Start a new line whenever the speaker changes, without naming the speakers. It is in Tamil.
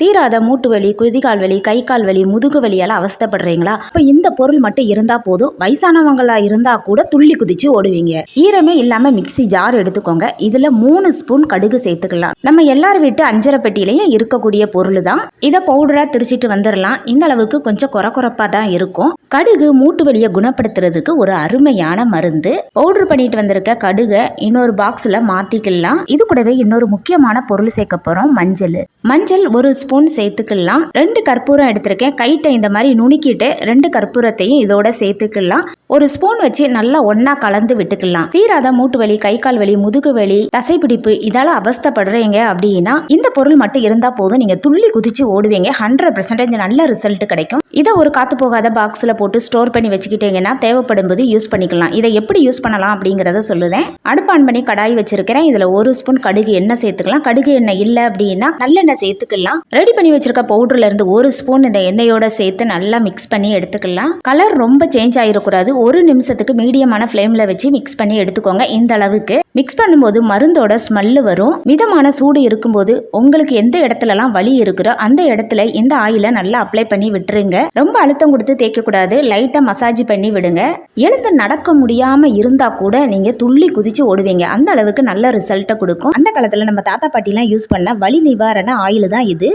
தீராத மூட்டு வலி குதிகால் வலி கை கால் வலி முதுகு வலியால் அவஸ்தைப்படுறீங்களா? இப்போ இந்த பொருள் மட்டும் இருந்தா போதும். வயசானவங்களா இருந்தா கூட துள்ளி குதிச்சு ஓடுவீங்க. ஈரமே இல்லாம மிக்ஸி ஜார் எடுத்துக்கோங்க. இதுல மூணு ஸ்பூன் கடுகு சேர்த்துக்கலாம். நம்ம எல்லார் வீட்டு அஞ்சரை பெட்டியிலையும் இருக்கக்கூடிய பொருள் தான் இதை பவுடரா திரிச்சிட்டு வந்துடலாம் இந்த அளவுக்கு கொஞ்சம் குறை குறைப்பா தான் இருக்கும். கடுகு மூட்டு வலியை குணப்படுத்துறதுக்கு ஒரு அருமையான மருந்து. பவுடர் பண்ணிட்டு வந்திருக்க கடுகை இன்னொரு பாக்ஸ்ல மாத்திக்கலாம். இது கூடவே இன்னொரு முக்கியமான பொருள் சேர்க்க போறோம் மஞ்சள். மஞ்சள் ஒரு ஸ்பூன் சேர்த்துக்கலாம். ரெண்டு கற்பூரம் எடுத்திருக்கேன். கைட்டை இந்த மாதிரி நுணுக்கிட்டு ரெண்டு கற்பூரத்தையும் இதோட சேர்த்துக்கலாம். ஒரு ஸ்பூன் வச்சு நல்லா ஒன்னா கலந்து விட்டுக்கலாம். தீராத மூட்டு வலி கை கால் வலி முதுகு வலி தசைப்பிடிப்பு இதால அவஸ்தப்படுறீங்க அப்படின்னா இந்த பொருள் மட்டும் இருந்தா போதும். நீங்க துள்ளி குதிச்சு ஓடுவீங்க. ஹண்ட்ரட் பர்சன்டேஜ் நல்ல ரிசல்ட் கிடைக்கும். இதை ஒரு காத்து போகாத பாக்ஸ்ல போட்டு ஸ்டோர் பண்ணி வச்சுக்கிட்டீங்கன்னா தேவைப்படும் போது யூஸ் பண்ணிக்கலாம். இதை எப்படி யூஸ் பண்ணலாம் அப்படிங்கறத சொல்லுதேன். அடுப்பு ஆன் பண்ணி கடாய் வச்சிருக்கிறேன். இதுல ஒரு ஸ்பூன் கடுகு எண்ணெய் சேர்த்துக்கலாம். கடுகு எண்ணெய் இல்லை அப்படின்னா நல்லெண்ணெய் சேர்த்துக்கலாம். ரெடி பண்ணி வச்சிருக்க பவுடர்ல இருந்து ஒரு ஸ்பூன் இந்த எண்ணெயோட சேர்த்து நல்லா மிக்ஸ் பண்ணி எடுத்துக்கலாம். கலர் ரொம்ப சேஞ்ச் ஆயிடக்கூடாது ஒரு நிமிஷத்துக்கு மீடியமான ஃப்ளேம்ல வச்சு மிக்ஸ் பண்ணி எடுத்துக்கோங்க. இந்த அளவுக்கு. மிக்ஸ் பண்ணும்போது மருந்தோட ஸ்மெல்லு வரும். மிதமான சூடு இருக்கும்போது உங்களுக்கு எந்த இடத்துலலாம் வலி இருக்கிறோ அந்த இடத்துல இந்த ஆயிலை நல்லா அப்ளை பண்ணி விட்டுருங்க. ரொம்ப அழுத்தம் கொடுத்து தேய்க்கக்கூடாது. லைட்டாக மசாஜ் பண்ணி விடுங்க. எழுந்து நடக்க முடியாமல் இருந்தால் கூட நீங்கள் துள்ளி குதிச்சு ஓடுவீங்க. அந்த அளவுக்கு நல்ல ரிசல்ட்டை கொடுக்கும். அந்த காலத்தில் நம்ம தாத்தா பாட்டிலாம் யூஸ் பண்ண வலி நிவாரண ஆயில் தான் இது.